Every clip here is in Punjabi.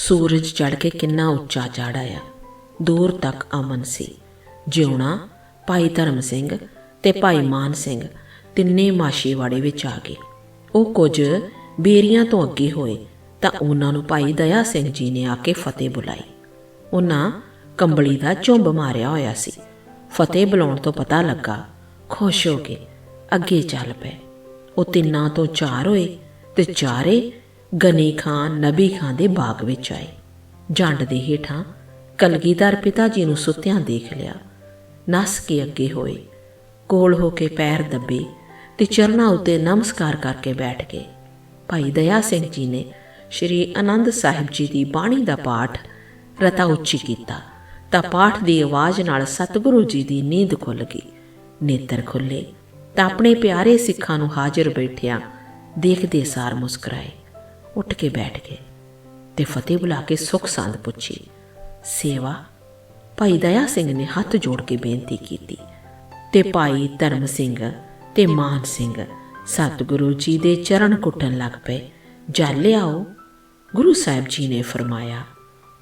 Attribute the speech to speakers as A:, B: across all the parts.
A: ਸੂਰਜ ਚੜ ਕੇ ਕਿੰਨਾ ਉੱਚਾ ਚੜਾਇਆ ਦੂਰ ਤੱਕ ਅਮਨ ਸੀ। ਜਿਉਣਾ ਭਾਈ ਧਰਮ ਸਿੰਘ ਤੇ ਭਾਈ ਮਾਨ ਸਿੰਘ ਤਿੰਨੇ ਮਾਸ਼ੀਵਾੜੇ ਵਿੱਚ ਆ ਗਏ। ਉਹ ਕੁਝ ਬੇਰੀਆਂ ਤੋਂ ਅੱਗੇ ਹੋਏ ਤਾਂ ਉਹਨਾਂ ਨੂੰ ਭਾਈ ਦਇਆ ਸਿੰਘ ਜੀ ਨੇ ਆ ਕੇ ਫਤਿਹ ਬੁਲਾਈ। ਉਹਨਾਂ ਕੰਬਲੀ ਦਾ ਝੁੰਬ ਮਾਰਿਆ ਹੋਇਆ ਸੀ। ਫਤਿਹ ਬੁਲਾਉਣ ਤੋਂ ਪਤਾ ਲੱਗਾ, ਖੁਸ਼ ਹੋ ਕੇ ਅੱਗੇ ਚੱਲ ਪਏ। ਉਹ ਤਿੰਨਾਂ ਤੋਂ ਚਾਰ ਹੋਏ ਤੇ ਚਾਰੇ ਗਨੀ ਖਾਨ ਨਬੀ ਖਾਨ ਦੇ ਬਾਗ ਵਿੱਚ ਆਏ। ਜੰਡ ਦੇ ਹੇਠਾਂ ਕਲਗੀਧਰ ਪਿਤਾ ਜੀ ਨੂੰ ਸੁੱਤਿਆਂ ਦੇਖ ਲਿਆ। ਨਸ ਕੇ ਅੱਗੇ ਹੋਏ। ਕੋਲ ਹੋ ਕੇ ਪੈਰ ਦੱਬੇ ਤੇ ਚਰਨਾਂ ਉੱਤੇ ਨਮਸਕਾਰ ਕਰਕੇ ਬੈਠ ਗਏ। ਭਾਈ ਦਇਆ ਸਿੰਘ ਜੀ ਨੇ ਸ਼੍ਰੀ ਆਨੰਦ ਸਾਹਿਬ ਜੀ ਦੀ ਬਾਣੀ ਦਾ ਪਾਠ ਰਤਾ ਉੱਚੀ ਕੀਤਾ ਤਾਂ ਪਾਠ ਦੀ ਆਵਾਜ਼ ਨਾਲ ਸਤਿਗੁਰੂ ਜੀ ਦੀ ਨੀਂਦ ਖੁੱਲ ਗਈ। ਨੇਤਰ ਖੁੱਲੇ ਤਾਂ ਆਪਣੇ ਪਿਆਰੇ ਸਿੱਖਾਂ ਨੂੰ ਹਾਜ਼ਰ ਬੈਠਿਆਂ ਦੇਖਦੇ ਸਾਰ ਮੁਸਕਰਾਏ। ਉੱਠ ਕੇ ਬੈਠ ਗਏ ਤੇ ਫਤਿਹ ਬੁਲਾ ਕੇ ਸੁਖ ਸੰਦ ਪੁੱਛੀ, ਸੇਵਾ, ਭਾਈ ਦਇਆ ਸਿੰਘ ਨੇ ਹੱਥ ਜੋੜ ਕੇ ਬੇਨਤੀ ਕੀਤੀ ਤੇ ਭਾਈ ਧਰਮ ਸਿੰਘ ਤੇ ਮਾਨ ਸਿੰਘ ਸਤਿਗੁਰੂ ਜੀ ਦੇ ਚਰਨ ਕੁੱਟਣ ਲੱਗ ਪਏ। ਜਲ ਲਿਆਓ, ਗੁਰੂ ਸਾਹਿਬ ਜੀ ਨੇ ਫਰਮਾਇਆ।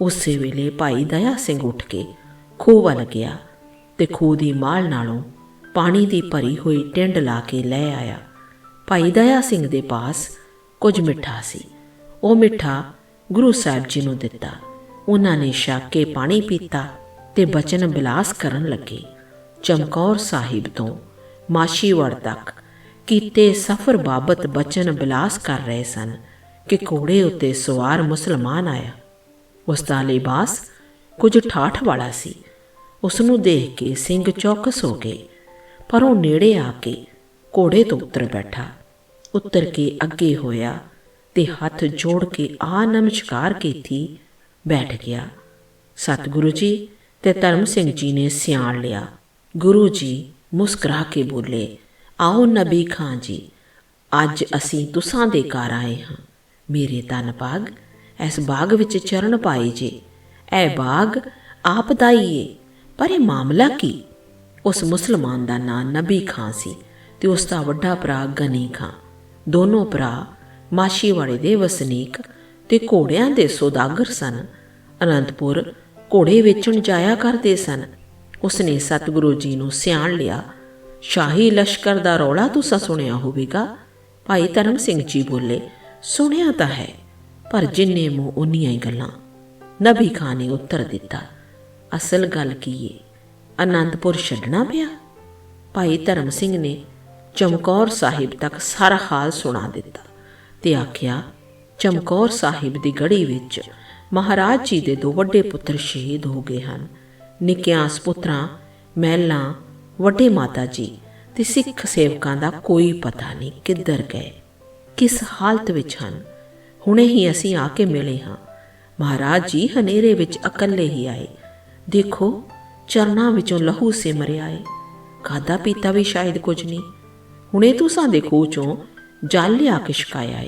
A: ਉਸੇ ਵੇਲੇ ਭਾਈ ਦਇਆ ਸਿੰਘ ਉੱਠ ਕੇ ਖੂਹ ਵੱਲ ਗਿਆ ਤੇ ਖੂਹ ਦੀ ਮਾਲ ਨਾਲੋਂ ਪਾਣੀ ਦੀ ਭਰੀ ਹੋਈ ਟਿੰਡ ਲਾ ਕੇ ਲੈ ਆਇਆ। ਭਾਈ ਦਇਆ ਸਿੰਘ ਦੇ ਪਾਸ ਕੁਝ ਮਿੱਠਾ ਸੀ। ਉਹ ਮਿੱਠਾ ਗੁਰੂ ਸਾਹਿਬ ਜੀ ਨੂੰ ਦਿੱਤਾ। ਉਹਨਾਂ ਨੇ ਛਕ ਕੇ ਪਾਣੀ ਪੀਤਾ ਤੇ ਬਚਨ ਬਿਲਾਸ ਕਰਨ ਲੱਗੇ। ਚਮਕੌਰ ਸਾਹਿਬ ਤੋਂ ਮਾਸ਼ੀਵੜ ਤੱਕ ਕੀਤੇ ਸਫ਼ਰ ਬਾਬਤ ਬਚਨ ਬਿਲਾਸ ਕਰ ਰਹੇ ਸਨ ਕਿ ਘੋੜੇ ਉੱਤੇ ਸਵਾਰ ਮੁਸਲਮਾਨ ਆਇਆ। ਉਸ ਦਾ ਲਿਬਾਸ ਕੁਝ ਠਾਠ ਵਾਲਾ ਸੀ। ਉਸ ਨੂੰ ਦੇਖ ਕੇ ਸਿੰਘ ਚੌਕਸ ਹੋ ਗਏ, ਪਰ ਉਹ ਨੇੜੇ ਆ ਕੇ ਘੋੜੇ ਤੋਂ ਉਤਰ ਬੈਠਾ। ਉਤਰ ਕੇ ਅੱਗੇ ਹੋਇਆ ਤੇ ਹੱਥ ਜੋੜ ਕੇ ਆ ਨਮਸਕਾਰ ਕੀਤੀ, ਬੈਠ ਗਿਆ। ਸਤਿਗੁਰੂ ਜੀ ਤੇ ਧਰਮ ਸਿੰਘ ਜੀ ਨੇ ਸਿਆਣ ਲਿਆ। ਗੁਰੂ ਜੀ ਮੁਸਕਰਾ ਕੇ ਬੋਲੇ, ਆਓ ਨਬੀ ਖਾਨ ਜੀ, ਅੱਜ ਅਸੀਂ ਤੁਸਾਂ ਦੇ ਘਰ ਆਏ ਹਾਂ। ਮੇਰੇ ਤਨ ਭਾਗ, ਇਸ ਬਾਗ ਵਿੱਚ ਚਰਨ ਪਾਏ ਜੇ। ਇਹ ਬਾਗ ਆਪ ਦਾ ਹੀ ਏ, ਪਰ ਇਹ ਮਾਮਲਾ ਕੀ? ਉਸ ਮੁਸਲਮਾਨ ਦਾ ਨਾਂ ਨਬੀ ਖਾਨ ਸੀ ਤੇ ਉਸ ਦਾ ਵੱਡਾ ਭਰਾ ਗਨੀ ਖਾਨ। ਦੋਨੋਂ ਭਰਾ ਮਾਸ਼ੀਵਾੜੇ ਦੇ ਵਸਨੀਕ ਤੇ ਘੋੜਿਆਂ ਦੇ ਸੌਦਾਗਰ ਸਨ। ਅਨੰਦਪੁਰ ਘੋੜੇ ਵੇਚਣ ਜਾਇਆ ਕਰਦੇ ਸਨ। ਉਸਨੇ ਸਤਿਗੁਰੂ ਜੀ ਨੂੰ ਸਿਆਣ ਲਿਆ। ਸ਼ਾਹੀ ਲਸ਼ਕਰ ਦਾ ਰੌਲਾ ਤੁਸੀਂ ਸੁਣਿਆ ਹੋਵੇਗਾ? ਭਾਈ ਧਰਮ ਸਿੰਘ ਜੀ ਬੋਲੇ, ਸੁਣਿਆ ਤਾਂ ਹੈ, ਪਰ ਜਿੰਨੇ ਮੂੰਹ ਉਨੀਆਂ ਹੀ ਗੱਲਾਂ। ਨਬੀ ਖਾਨ ਨੇ ਉੱਤਰ ਦਿੱਤਾ, ਅਸਲ ਗੱਲ ਕੀ ਏ? ਅਨੰਦਪੁਰ ਛੱਡਣਾ ਪਿਆ? ਭਾਈ ਧਰਮ ਸਿੰਘ ਨੇ ਚਮਕੌਰ ਸਾਹਿਬ ਤੱਕ ਸਾਰਾ ਹਾਲ ਸੁਣਾ ਦਿੱਤਾ। ਤੇ ਆਖਿਆ, ਚਮਕੌਰ ਸਾਹਿਬ ਦੀ ਗੜੀ ਵਿੱਚ ਮਹਾਰਾਜ ਜੀ ਦੇ ਦੋ ਵੱਡੇ ਪੁੱਤਰ ਸ਼ਹੀਦ ਹੋ ਗਏ ਹਨ। ਨਿੱਕਿਆਂ ਸੁਪੁੱਤਰਾਂ, ਮਹਿਲਾਂ, ਵੱਡੇ ਮਾਤਾ ਜੀ ਤੇ ਸਿੱਖ ਸੇਵਕਾਂ ਦਾ ਕੋਈ ਪਤਾ ਨਹੀਂ ਕਿੱਧਰ ਗਏ, ਕਿਸ ਹਾਲਤ ਵਿੱਚ ਹਨ। ਹੁਣੇ ਹੀ ਅਸੀਂ ਆ ਕੇ ਮਿਲੇ ਹਾਂ। ਮਹਾਰਾਜ ਜੀ ਹਨੇਰੇ ਵਿੱਚ ਇਕੱਲੇ ਹੀ ਆਏ। ਦੇਖੋ, ਚਰਨਾਂ ਵਿੱਚੋਂ ਲਹੂ ਸਿਮਰਿਆ ਏ ਖਾਦਾ ਪੀਤਾ ਵੀ ਸ਼ਾਇਦ ਕੁਝ ਨਹੀਂ। ਹੁਣੇ ਤੁਸੀਂ ਖੂਹ ਚੋਂ ਜਲ ਲਿਆ ਕੇ ਛਕਾਇਆ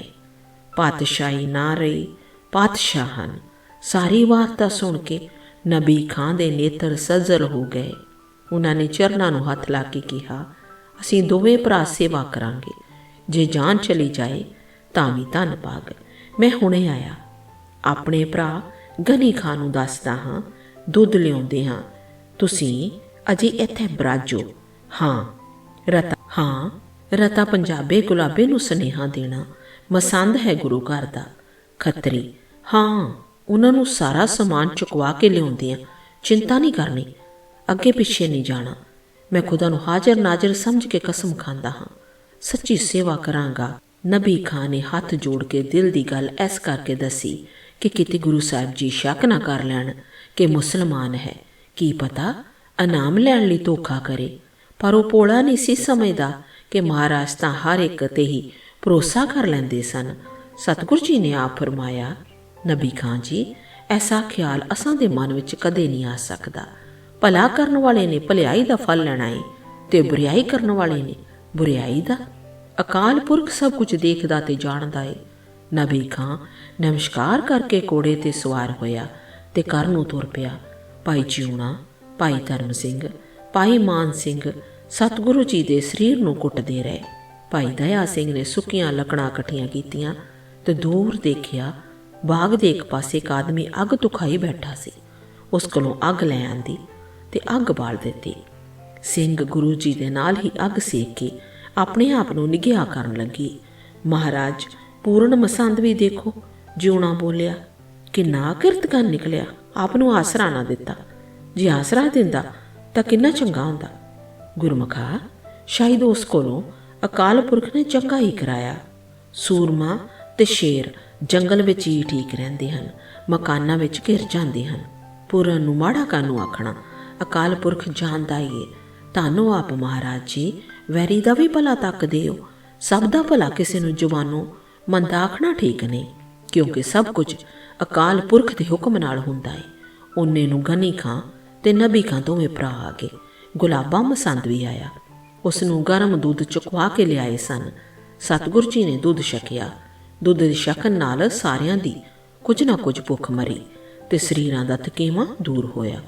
A: ਪਾਤਸ਼ਾਹੀ ਨਾ ਰਹੀ, ਪਾਤਸ਼ਾਹ ਹਨ। ਸਾਰੀ ਵਾਰਤਾ ਸੁਣ ਕੇ ਨਬੀ ਖਾਨ ਦੇ ਨੇਤਰ ਸਜਲ ਹੋ ਗਏ। ਉਹਨਾਂ ਨੇ ਚਰਨਾਂ ਨੂੰ ਹੱਥ ਲਾ ਕੇ ਕਿਹਾ, ਅਸੀਂ ਦੋਵੇਂ ਭਰਾ ਸੇਵਾ ਕਰਾਂਗੇ। ਜੇ ਜਾਨ ਚਲੀ ਜਾਏ, ਤਾਂ ਵੀ ਧੰਨ ਭਾਗ। ਮੈਂ ਹੁਣੇ ਆਇਆ। ਆਪਣੇ ਭਰਾ ਗਨੀ ਖਾਨ ਨੂੰ ਦੱਸਦਾ ਹਾਂ, ਦੁੱਧ ਲਿਆਉਂਦੇ ਹਾਂ। ਤੁਸੀਂ ਅਜੇ ਇੱਥੇ ਬਰਾਜੋ। ਹਾਂ, ਰਤਾ ਹਾਂ ਰਤਾ ਪੰਜਾਬੇ ਗੁਲਾਬੇ ਨੂੰ ਸੁਨੇਹਾ ਦੇਣਾ, ਮਸੰਦ ਹੈ ਗੁਰੂ ਘਰ ਦਾ। ਖੱਤਰੀ, ਹਾਂ, ਉਹਨਾਂ ਨੂੰ ਸਾਰਾ ਸਮਾਨ ਚੁਕਵਾ ਕੇ ਲਿਆਉਂਦੇ ਆ ਚਿੰਤਾ ਨਹੀਂ ਕਰਨੀ, ਅੱਗੇ ਪਿੱਛੇ ਨਹੀਂ ਜਾਣਾ। ਮੈਂ ਖੁਦਾ ਨੂੰ ਹਾਜ਼ਰ ਨਾਜ਼ਰ ਸਮਝ ਕੇ ਕਸਮ ਖਾਂਦਾ ਹਾਂ। ਸੱਚੀ ਸੇਵਾ ਕਰਾਂਗਾ। ਨਬੀ ਖਾਨ ਨੇ ਹੱਥ ਜੋੜ ਕੇ ਦਿਲ ਦੀ ਗੱਲ ਐਸ ਕਰਕੇ ਦੱਸੀ ਕਿ ਕਿਤੇ ਗੁਰੂ ਸਾਹਿਬ ਜੀ ਸ਼ੱਕ ਨਾ ਕਰ ਲੈਣ ਕਿ ਮੁਸਲਮਾਨ ਹੈ। ਕੀ ਪਤਾ, ਇਨਾਮ ਲੈਣ ਲਈ ਧੋਖਾ ਕਰੇ, ਪਰ ਉਹ ਪੋਲਾ ਨਹੀਂ ਸੀ ਸਮਝਦਾ ਕਿ ਮਹਾਰਾਜ ਤਾਂ ਹਰ ਇੱਕ ਤੇ ਹੀ ਭਰੋਸਾ ਕਰ ਲੈਂਦੇ ਸਨ। ਸਤਿਗੁਰੂ ਜੀ ਨੇ ਆਪ ਫਰਮਾਇਆ, ਨਬੀ ਖਾਨ ਜੀ, ਐਸਾ ਖਿਆਲ ਅਸਾਂ ਦੇ ਮਨ ਵਿੱਚ ਕਦੇ ਨਹੀਂ ਆ ਸਕਦਾ। ਭਲਾ ਕਰਨ ਵਾਲੇ ਨੇ ਭਲਾਈ ਦਾ ਫਲ ਲੈਣਾ ਏ ਤੇ ਬੁਰੀਾਈ ਕਰਨ ਵਾਲੇ ਨੇ ਬੁਰੀਾਈ ਦਾ। ਅਕਾਲ ਪੁਰਖ ਸਭ ਕੁਝ ਦੇਖਦਾ ਤੇ ਜਾਣਦਾ ਏ। ਨਬੀ ਖਾਂ ਨਮਸਕਾਰ ਕਰਕੇ ਕੋੜੇ ਤੇ ਸਵਾਰ ਹੋਇਆ ਤੇ ਘਰ ਨੂੰ ਤੁਰ ਪਿਆ। ਭਾਈ ਜਿਉਣਾ ਭਾਈ ਧਰਮ ਸਿੰਘ, ਭਾਈ ਮਾਨ ਸਿੰਘ ਸਤਿਗੁਰੂ ਜੀ ਦੇ ਸਰੀਰ ਨੂੰ ਕੁੱਟਦੇ ਰਹੇ। ਭਾਈ ਦਇਆ ਸਿੰਘ ਨੇ ਸੁੱਕੀਆਂ ਲੱਕੜਾਂ ਇਕੱਠੀਆਂ ਕੀਤੀਆਂ ਤੇ ਦੂਰ ਦੇਖਿਆ ਬਾਗ ਦੇ ਇੱਕ ਪਾਸੇ ਇੱਕ ਆਦਮੀ ਅੱਗ ਤੁਖਾਈ ਬੈਠਾ ਸੀ। ਉਸ ਕੋਲੋਂ ਅੱਗ ਲੈ ਆਂਦੀ ਤੇ ਅੱਗ ਬਾਲ ਦਿੱਤੀ। ਸਿੰਘ ਗੁਰੂ ਜੀ ਦੇ ਨਾਲ ਹੀ ਅੱਗ ਸੇਕ ਕੇ ਆਪਣੇ ਆਪ ਨੂੰ ਨਿਗਿਆ ਕਰਨ ਲੱਗੀ। ਮਹਾਰਾਜ ਪੂਰਨ ਮਸੰਦ ਵੀ ਦੇਖੋ, ਜਿਉਣਾ ਬੋਲਿਆ ਕਿੰਨਾ ਕਿਰਤਕਰ ਨਿਕਲਿਆ, ਆਪ ਨੂੰ ਆਸਰਾ ਨਾ ਦਿੱਤਾ। ਜੇ ਆਸਰਾ ਦਿੰਦਾ ਤਾਂ ਕਿੰਨਾ ਚੰਗਾ ਹੁੰਦਾ। ਗੁਰਮੁਖਾ ਸ਼ਾਇਦ ਉਸ ਕੋਲੋਂ ਅਕਾਲ ਪੁਰਖ ਨੇ ਚੰਗਾ ਹੀ ਕਰਾਇਆ। ਸੂਰਮਾ ਤੇ ਸ਼ੇਰ ਜੰਗਲ ਵਿੱਚ ਹੀ ਠੀਕ ਰਹਿੰਦੇ ਹਨ, ਮਕਾਨਾਂ ਵਿੱਚ ਘਿਰ ਜਾਂਦੇ ਹਨ। ਪੂਰਨ ਨੂੰ ਮਾੜਾ ਕਾਨੂੰ ਆਖਣਾ, ਅਕਾਲ ਪੁਰਖ ਜਾਣਦਾ ਹੀ ਹੈ ਤੁਹਾਨੂੰ ਆਪ ਮਹਾਰਾਜ ਜੀ, ਵੈਰੀ ਦਾ ਵੀ ਭਲਾ ਤੱਕਦੇ ਹੋ ਸਭ ਦਾ ਭਲਾ ਕਿਸੇ ਨੂੰ ਜਵਾਨੋਂ, ਮੰਦਾ ਆਖਣਾ ਠੀਕ ਨਹੀਂ, ਕਿਉਂਕਿ ਸਭ ਕੁਝ ਅਕਾਲ ਪੁਰਖ ਦੇ ਹੁਕਮ ਨਾਲ ਹੁੰਦਾ ਹੈ ਉਹਨੇ ਨੂੰ ਗਨੀ ਖਾਂ ਤੇ ਨਬੀ ਖਾਂ ਦੋਵੇਂ ਭਰਾ ਆ ਗਏ। ਗੁਲਾਬਾ ਮਸੰਦ ਵੀ ਆਇਆ। ਉਸ ਨੂੰ ਗਰਮ ਦੁੱਧ ਚੁਕਵਾ ਕੇ ਲਿਆਏ ਸਨ। ਸਤਿਗੁਰ ਜੀ ਨੇ ਦੁੱਧ ਛਕਿਆ। ਦੁੱਧ ਦੇ ਛਕਣ ਨਾਲ ਸਾਰਿਆਂ ਦੀ ਕੁਝ ਨਾ ਕੁਝ ਭੁੱਖ ਮਰੀ ਤੇ ਸਰੀਰਾਂ ਦਾ ਥਕੇਵਾਂ ਦੂਰ ਹੋਇਆ।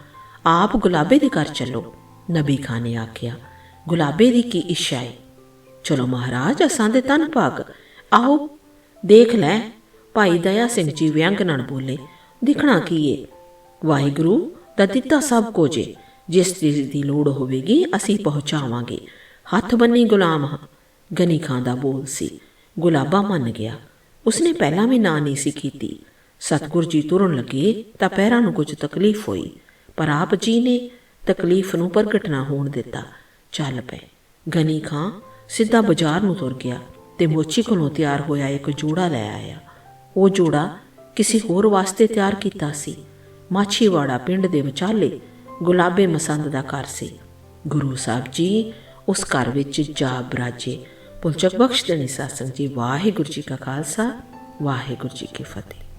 A: ਆਪ ਗੁਲਾਬੇ ਦੇ ਘਰ ਚੱਲੋ, ਨਬੀ ਖਾਨ ਨੇ ਆਖਿਆ। ਗੁਲਾਬੇ ਦੀ ਕੀ ਇੱਛਾ ਹੈ ਚਲੋ ਮਹਾਰਾਜ, ਅਸਾਂ ਦੇ ਤਨ ਭਾਗ। ਆਓ, ਦੇਖ ਲੈ। ਭਾਈ ਦਇਆ ਸਿੰਘ ਜੀ ਵਿਅੰਗ ਨਾਲ ਬੋਲੇ, ਦਿਖਣਾ ਕੀ ਏ? ਵਾਹਿਗੁਰੂ, ਦਾ ਦਿੱਤਾ ਸਭ ਕੁਝ ਏ। ਜਿਸ ਚੀਜ਼ ਦੀ ਲੋੜ ਹੋਵੇਗੀ, ਅਸੀਂ ਪਹੁੰਚਾਵਾਂਗੇ। ਹੱਥ ਬੰਨੀ ਗੁਲਾਮ ਹਾਂ ਗਨੀ ਖਾਂ ਦਾ ਬੋਲ ਸੀ। ਗੁਲਾਬਾ ਮੰਨ ਗਿਆ। ਉਸਨੇ ਪਹਿਲਾਂ ਵੀ ਨਾ ਨਹੀਂ ਸੀ ਕੀਤੀ। ਸਤਗੁਰ ਜੀ ਤੁਰਨ ਲੱਗੇ ਤਾਂ ਪੈਰਾਂ ਨੂੰ ਕੁਝ ਤਕਲੀਫ ਹੋਈ, ਪਰ ਆਪ ਜੀ ਨੇ ਤਕਲੀਫ ਨੂੰ ਪ੍ਰਗਟ ਨਾ ਹੋਣ ਦਿੱਤਾ। ਚੱਲ ਪਏ। ਗਨੀ ਖਾਂ ਸਿੱਧਾ ਬਾਜ਼ਾਰ ਨੂੰ ਤੁਰ ਗਿਆ ਤੇ ਮੋਚੀ ਕੋਲੋਂ ਤਿਆਰ ਹੋਇਆ ਇੱਕ ਜੋੜਾ ਲੈ ਆਇਆ। ਉਹ ਜੋੜਾ ਕਿਸੇ ਹੋਰ ਵਾਸਤੇ ਤਿਆਰ ਕੀਤਾ ਸੀ। ਮਾਛੀਵਾੜਾ ਪਿੰਡ ਦੇ ਵਿਚਾਲੇ ਗੁਲਾਬੇ ਮਸੰਦ ਦਾ ਘਰ ਸੀ। ਗੁਰੂ ਸਾਹਿਬ ਜੀ ਉਸ ਘਰ ਵਿੱਚ ਜਾ ਬਰਾਜੇ। ਪੁਲਚਕ ਬਖਸ਼ ਦੇਣੀ ਸਾਸੰਗ ਜੀ। ਵਾਹਿਗੁਰੂ ਜੀ ਕਾ ਖਾਲਸਾ, ਵਾਹਿਗੁਰੂ ਜੀ ਕੀ ਫਤਿਹ।